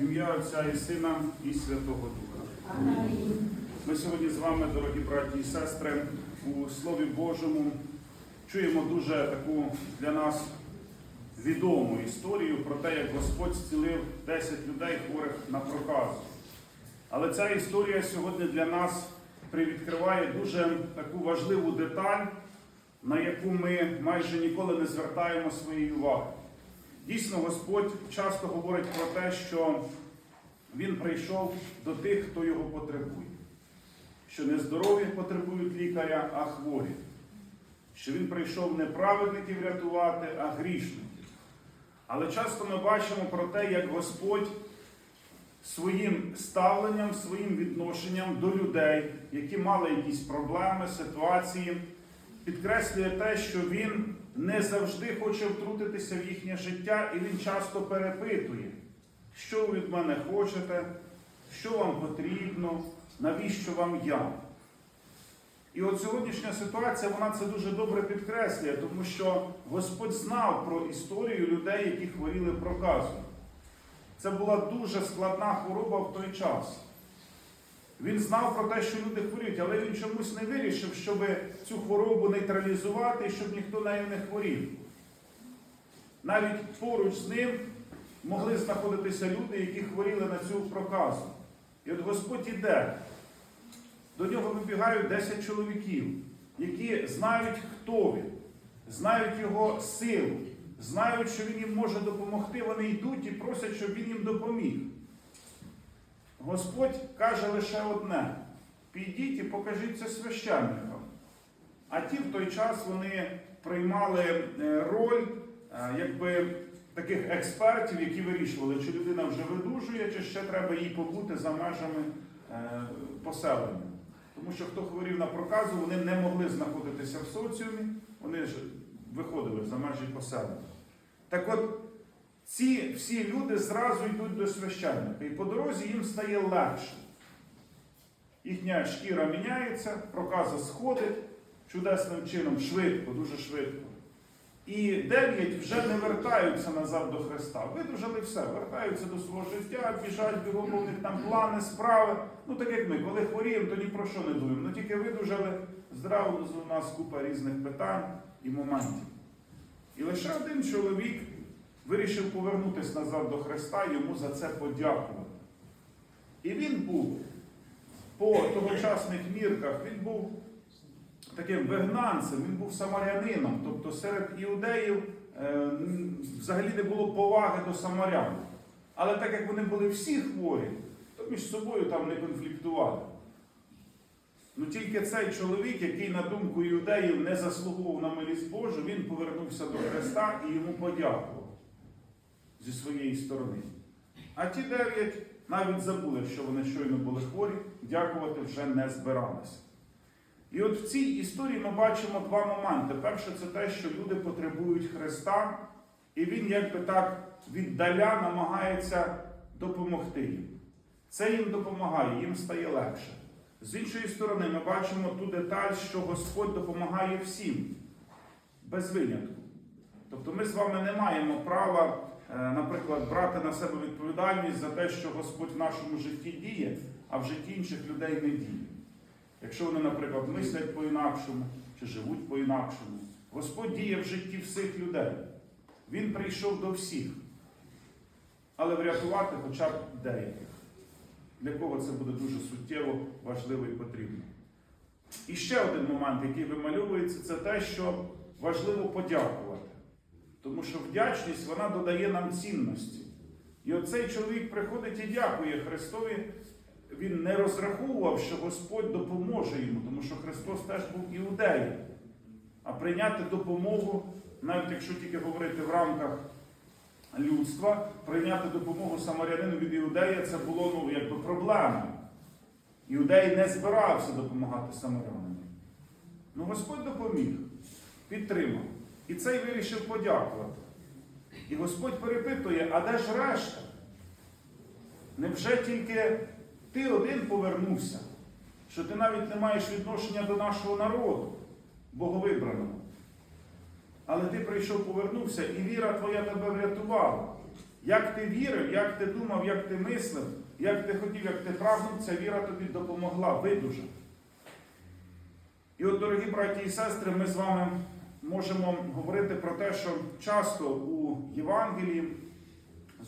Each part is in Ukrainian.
Ім'я Отця і Сина і Святого Духа. Ми сьогодні з вами, дорогі браті і сестри, у Слові Божому чуємо дуже таку для нас відому історію про те, як Господь зцілив 10 людей хворих на проказу. Але ця історія сьогодні для нас привідкриває дуже таку важливу деталь, на яку ми майже ніколи не звертаємо своєї уваги. Дійсно, Господь часто говорить про те, що Він прийшов до тих, хто його потребує, що не здорові потребують лікаря, а хворі, що Він прийшов не праведників рятувати, а грішників. Але часто ми бачимо про те, як Господь своїм ставленням, своїм відношенням до людей, які мали якісь проблеми, ситуації, підкреслює те, що він не завжди хоче втрутитися в їхнє життя, і він часто перепитує, що ви від мене хочете, що вам потрібно, навіщо вам я. І от сьогоднішня ситуація вона це дуже добре підкреслює, тому що Господь знав про історію людей, які хворіли проказом. Це була дуже складна хвороба в той час. Він знав про те, що люди хворіють, але він чомусь не вирішив, щоб цю хворобу нейтралізувати щоб ніхто нею не хворів. Навіть поруч з ним могли знаходитися люди, які хворіли на цю проказу. І от Господь іде. До нього вибігають 10 чоловіків, які знають, хто він, знають його силу, знають, що він їм може допомогти. Вони йдуть і просять, щоб він їм допоміг. Господь каже лише одне: підіть і покажіть це священникам. А ті в той час вони приймали е, роль е, якби, таких експертів, які вирішували, чи людина вже видужує, чи ще треба їй побути за межами е, поселення. Тому що хто хворів на проказу, вони не могли знаходитися в соціумі, вони ж виходили за межі поселення. Так от, ці всі люди зразу йдуть до священника, і по дорозі їм стає легше. Їхня шкіра міняється, проказа сходить чудесним чином, швидко, дуже швидко. І дев'ять вже не вертаються назад до Христа. Видужали все, вертаються до свого життя, біжать бігом, у них там плани, справи. Ну так як ми, коли хворіємо, то ні про що не думаємо. Ну тільки видужали, зразу у нас купа різних питань і моментів. І лише один чоловік вирішив повернутися назад до Христа йому за це подякувати. І він був по тогочасних мірках, він був таким вигнанцем, він був самарянином. Тобто серед іудеїв е, взагалі не було поваги до самарян. Але так як вони були всі хворі, то між собою там не конфліктували. Ну тільки цей чоловік, який, на думку іудеїв, не заслуговував на милість Божу, він повернувся до Христа і йому подякував зі своєї сторони. А ті дев'ять навіть забули, що вони щойно були хворі, дякувати вже не збиралися. І от в цій історії ми бачимо два моменти. Перше, це те, що люди потребують Христа, і Він, якби так, віддаля намагається допомогти їм. Це їм допомагає, їм стає легше. З іншої сторони, ми бачимо ту деталь, що Господь допомагає всім, без винятку. Тобто ми з вами не маємо права, наприклад, брати на себе відповідальність за те, що Господь в нашому житті діє, а в житті інших людей не діє. Якщо вони, наприклад, мислять по-інакшому чи живуть по-інакшому, Господь діє в житті всіх людей. Він прийшов до всіх, але врятувати хоча б деяких. Для кого це буде дуже суттєво, важливо і потрібно. І ще один момент, який вимальовується, це те, що важливо подякувати. Тому що вдячність вона додає нам цінності. І оцей чоловік приходить і дякує Христові. Він не розраховував, що Господь допоможе йому, тому що Христос теж був іудеєм. А прийняти допомогу, навіть якщо тільки говорити в рамках людства, прийняти допомогу самарянину від іудея це було ну, якби проблемою. Іудей не збирався допомагати самарянину. Ну Господь допоміг, підтримав. І цей вирішив подякувати. І Господь перепитує, а де ж решта? Невже тільки ти один повернувся, що ти навіть не маєш відношення до нашого народу, боговибраного? Але ти прийшов, повернувся, і віра твоя тебе врятувала. Як ти вірив, як ти думав, як ти мислив, як ти хотів, як ти прагнув, ця віра тобі допомогла видужати. І от, дорогі браті і сестри, ми з вами можемо говорити про те, що часто у Євангелії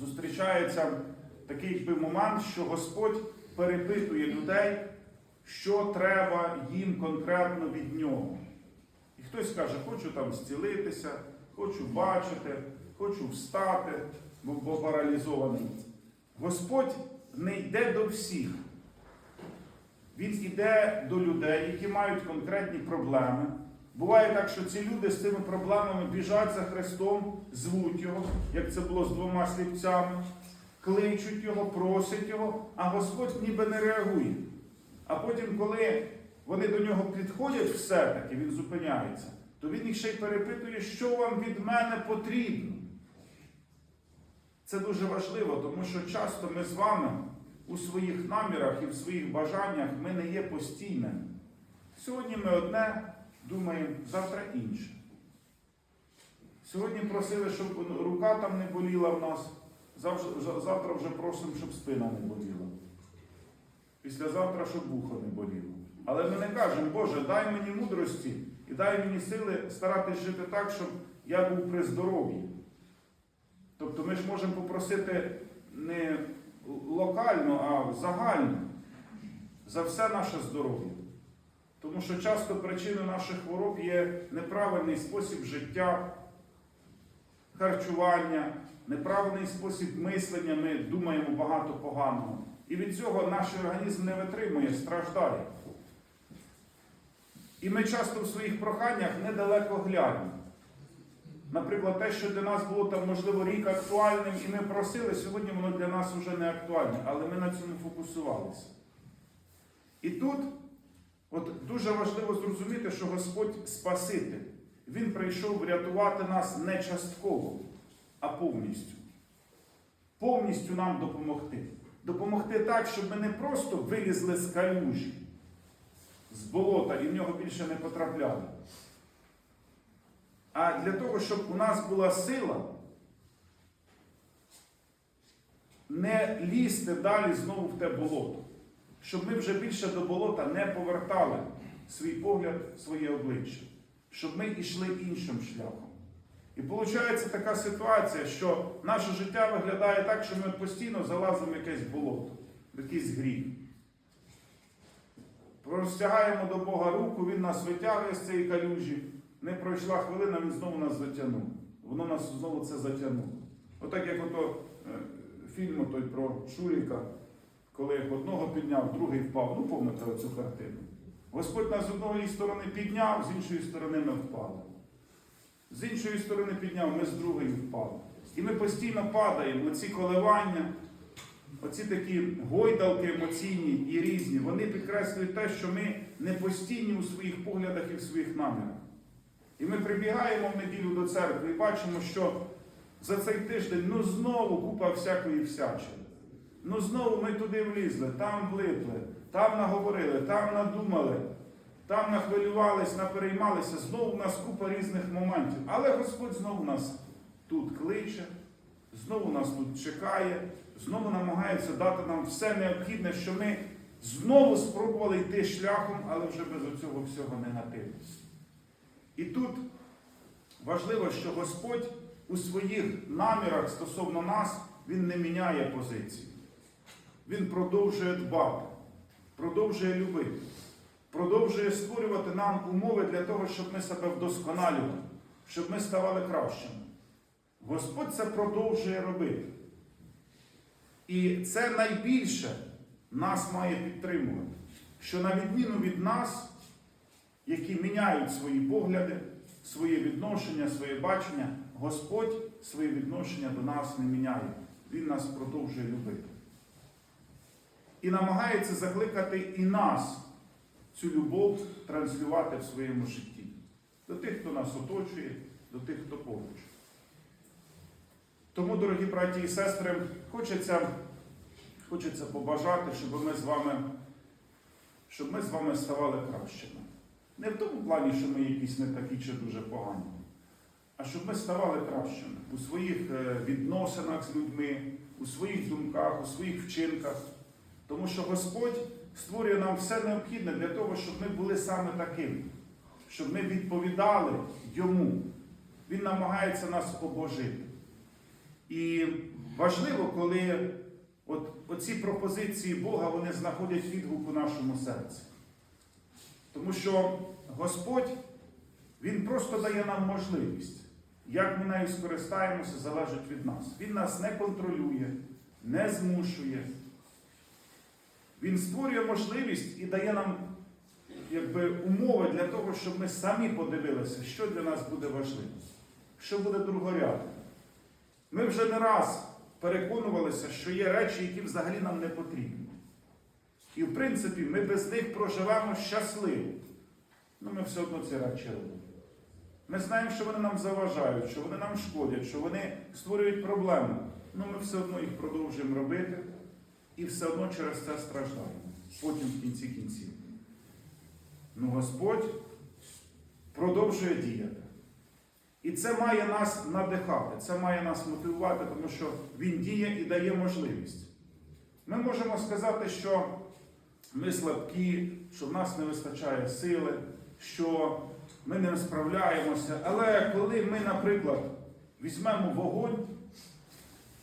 зустрічається такий момент, що Господь перепитує людей, що треба їм конкретно від нього. І хтось каже, хочу там зцілитися, хочу бачити, хочу встати, бо паралізований. Господь не йде до всіх. Він йде до людей, які мають конкретні проблеми. Буває так, що ці люди з цими проблемами біжать за Христом, звуть Його, як це було з двома слівцями, кличуть Його, просять Його, а Господь ніби не реагує. А потім, коли вони до нього підходять все-таки, він зупиняється, то він їх ще й перепитує, що вам від мене потрібно. Це дуже важливо, тому що часто ми з вами у своїх намірах і в своїх бажаннях ми не є постійними. Сьогодні ми одне думаємо, завтра інше. Сьогодні просили, щоб рука там не боліла в нас, завтра, вже просимо, щоб спина не боліла. Післязавтра, щоб вухо не боліло. Але ми не кажемо, Боже, дай мені мудрості і дай мені сили старатись жити так, щоб я був при здоров'ї. Тобто ми ж можемо попросити не локально, а загально за все наше здоров'я. Тому що часто причиною наших хвороб є неправильний спосіб життя, харчування, неправильний спосіб мислення, ми думаємо багато поганого. І від цього наш організм не витримує, страждає. І ми часто в своїх проханнях недалеко глянемо. Наприклад, те, що для нас було там, можливо, рік актуальним, і ми просили, сьогодні воно для нас вже не актуальне, але ми на цьому фокусувалися. І тут от дуже важливо зрозуміти, що Господь Спаситель, Він прийшов врятувати нас не частково, а повністю. Повністю нам допомогти. Допомогти так, щоб ми не просто вилізли з калюжі, з болота і в нього більше не потрапляли. А для того, щоб у нас була сила не лізти далі знову в те болото, щоб ми вже більше до болота не повертали свій погляд, своє обличчя, щоб ми йшли іншим шляхом. І виходить така ситуація, що наше життя виглядає так, що ми постійно залазимо в якесь болото, в якийсь гріх. Простягаємо до Бога руку, Він нас витягує з цієї калюжі. Не пройшла хвилина, він знову нас затягнув. Воно нас знову це затягнуло. Отак, як ото е, фільм той про Шуріка, коли одного підняв, другий впав. Ну, пам'ятаєте цю картину. Господь нас з одної сторони підняв, з іншої сторони ми впали. З іншої сторони підняв, ми з другої впали. І ми постійно падаємо. Оці коливання, оці такі гойдалки емоційні і різні, вони підкреслюють те, що ми не постійні у своїх поглядах і в своїх намірах. І ми прибігаємо в неділю до церкви і бачимо, що за цей тиждень ну знову купа всякої всячини. Ну знову ми туди влізли, там влипли, там наговорили, там надумали, там нахвилювались, напереймалися. Знову в нас купа різних моментів. Але Господь знову нас тут кличе, знову нас тут чекає, знову намагається дати нам все необхідне, що ми знову спробували йти шляхом, але вже без цього всього негативу. І тут важливо, що Господь у своїх намірах стосовно нас, Він не міняє позиції. Він продовжує дбати, продовжує любити, продовжує створювати нам умови для того, щоб ми себе вдосконалювали, щоб ми ставали кращими. Господь це продовжує робити. І це найбільше нас має підтримувати, що на відміну від нас, які міняють свої погляди, своє відношення, своє бачення, Господь своє відношення до нас не міняє. Він нас продовжує любити. І намагається закликати і нас цю любов транслювати в своєму житті. До тих, хто нас оточує, до тих, хто поруч. Тому, дорогі браті і сестри, хочеться, хочеться побажати, щоб ми з вами, щоб ми з вами ставали кращими. Не в тому плані, що ми якісь не такі чи дуже погані, а щоб ми ставали кращими у своїх е, відносинах з людьми, у своїх думках, у своїх вчинках. Тому що Господь створює нам все необхідне для того, щоб ми були саме такими, щоб ми відповідали Йому. Він намагається нас обожити. І важливо, коли от, оці пропозиції Бога вони знаходять відгук у нашому серці. Тому що Господь, Він просто дає нам можливість. Як ми нею скористаємося, залежить від нас. Він нас не контролює, не змушує. Він створює можливість і дає нам якби, умови для того, щоб ми самі подивилися, що для нас буде важливо, що буде другорядним. Ми вже не раз переконувалися, що є речі, які взагалі нам не потрібні. І, в принципі, ми без них проживемо щасливо. Ну, ми все одно ці речі робимо. Ми знаємо, що вони нам заважають, що вони нам шкодять, що вони створюють проблеми. Ну, ми все одно їх продовжуємо робити і все одно через це страждаємо. Потім в кінці кінців. Ну, Господь продовжує діяти. І це має нас надихати, це має нас мотивувати, тому що Він діє і дає можливість. Ми можемо сказати, що ми слабкі, що в нас не вистачає сили, що ми не справляємося. Але коли ми, наприклад, візьмемо вогонь,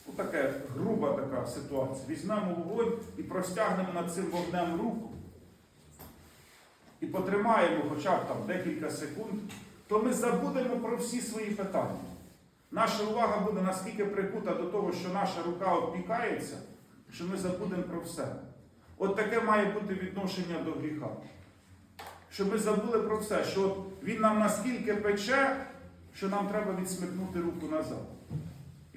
отака груба така ситуація, візьмемо вогонь і простягнемо над цим вогнем руку, і потримаємо хоча б там декілька секунд, то ми забудемо про всі свої питання. Наша увага буде наскільки прикута до того, що наша рука обпікається, що ми забудемо про все. От таке має бути відношення до гріха. Щоб ми забули про все, що він нам наскільки пече, що нам треба відсмикнути руку назад.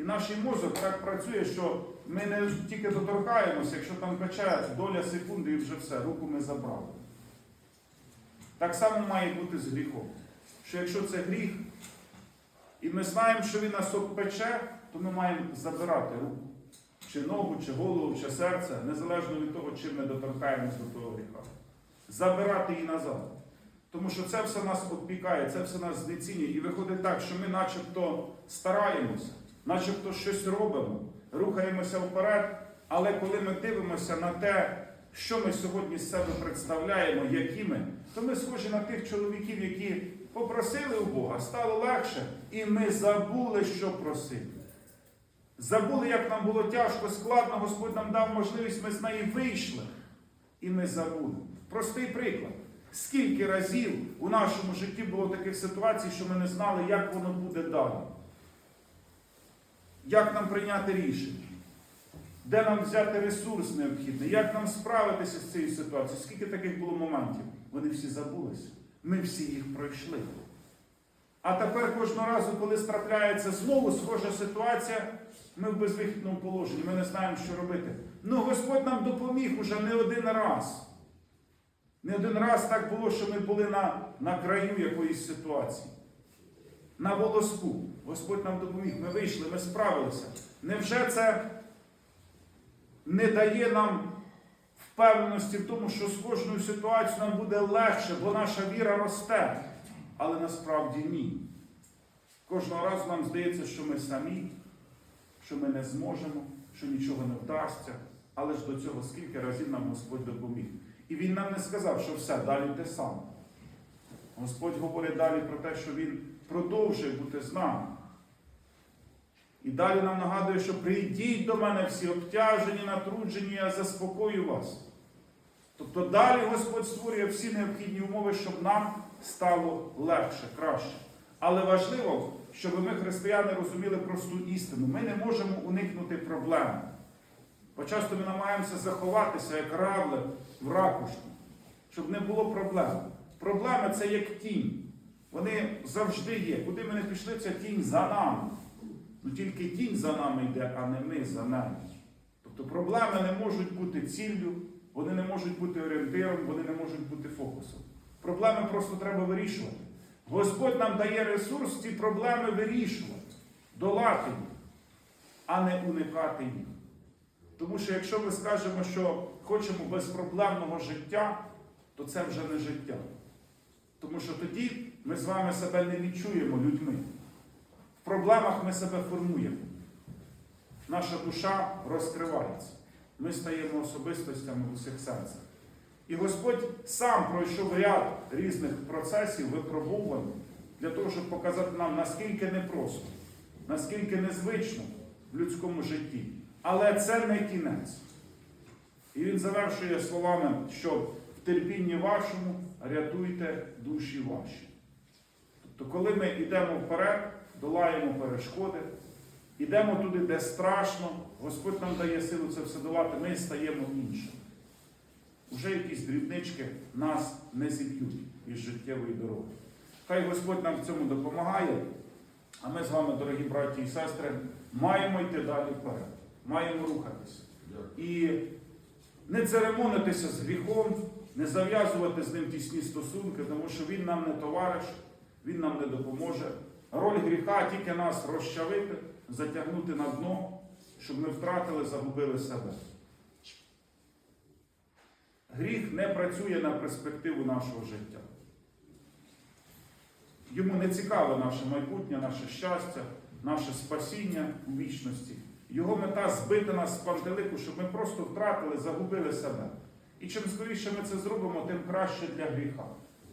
Наш мозок так працює, що ми не тільки доторкаємося, якщо там пече доля секунди і вже все, руку ми забрали. Так само має бути з гріхом. Що якщо це гріх, і ми знаємо, що він нас обпече, то ми маємо забирати руку. Чи ногу, чи голову, чи серце, незалежно від того, чим ми доторкаємося до того гріха. Забирати її назад. Тому що це все нас обпікає, це все нас знецінює. І виходить так, що ми начебто стараємося, начебто щось робимо, рухаємося вперед, але коли ми дивимося на те, що ми сьогодні з себе представляємо, які ми, то ми схожі на тих чоловіків, які попросили у Бога, стало легше, і ми забули, що просили. Забули, як нам було тяжко, складно, Господь нам дав можливість, ми з неї вийшли. І ми забули. Простий приклад. Скільки разів у нашому житті було таких ситуацій, що ми не знали, як воно буде далі? Як нам прийняти рішення? Де нам взяти ресурс необхідний? Як нам справитися з цією ситуацією? Скільки таких було моментів? Вони всі забулися. Ми всі їх пройшли. А тепер кожного разу, коли страпляється знову схожа ситуація, ми в безвихідному положенні, ми не знаємо, що робити. Ну, Господь нам допоміг уже не один раз. Не один раз так було, що ми були на, на краю якоїсь ситуації. На волоску. Господь нам допоміг. Ми вийшли, ми справилися. Невже це не дає нам впевненості в тому, що з кожною ситуацією нам буде легше, бо наша віра росте? Але насправді ні. Кожного разу нам здається, що ми самі, що ми не зможемо, що нічого не вдасться. Але ж до цього скільки разів нам Господь допоміг. І Він нам не сказав, що все, далі те саме. Господь говорить далі про те, що Він продовжує бути з нами. І далі нам нагадує, що прийдіть до мене всі обтяжені, натруджені, я заспокою вас. Тобто далі Господь створює всі необхідні умови, щоб нам стало легше, краще. Але важливо, щоб ми, християни, розуміли просту істину. Ми не можемо уникнути проблем. Бо часто ми намагаємося заховатися, як равли в ракушку, щоб не було проблем. Проблеми це як тінь. Вони завжди є. Куди ми не пішли, ця тінь за нами. Ну тільки тінь за нами йде, а не ми за нами. Тобто проблеми не можуть бути ціллю, вони не можуть бути орієнтиром, вони не можуть бути фокусом. Проблеми просто треба вирішувати. Господь нам дає ресурс ці проблеми вирішувати, долати їх, а не уникати їх. Тому що якщо ми скажемо, що хочемо безпроблемного життя, то це вже не життя. Тому що тоді ми з вами себе не відчуємо людьми. Проблемах ми себе формуємо. Наша душа розкривається. Ми стаємо особистостями у всіх серцях. І Господь сам пройшов ряд різних процесів, випробувань для того, щоб показати нам, наскільки непросто, наскільки незвично в людському житті. Але це не кінець. І він завершує словами, що в терпінні вашому рятуйте душі ваші. Тобто, коли ми йдемо вперед, долаємо перешкоди, йдемо туди, де страшно, Господь нам дає силу це все долати, ми стаємо іншими. Уже якісь дрібнички нас не зіб'ють із життєвої дороги. Хай Господь нам в цьому допомагає, а ми з вами, дорогі браті і сестри, маємо йти далі вперед, маємо рухатися. І не церемонитися з гріхом, не зав'язувати з ним тісні стосунки, тому що він нам не товариш, він нам не допоможе. Роль гріха тільки нас розчавити, затягнути на дно, щоб ми втратили, загубили себе. Гріх не працює на перспективу нашого життя. Йому не цікаве наше майбутнє, наше щастя, наше спасіння у вічності. Його мета збити нас з пантелику, щоб ми просто втратили, загубили себе. І чим скоріше ми це зробимо, тим краще для гріха.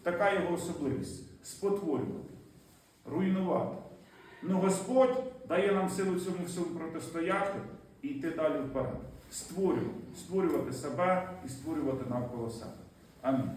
Така його особливість спотворювати, руйнувати. Ну Господь дає нам силу цьому всьому протистояти і йти далі вперед. Створювати, створювати себе і створювати навколо себе. Амінь.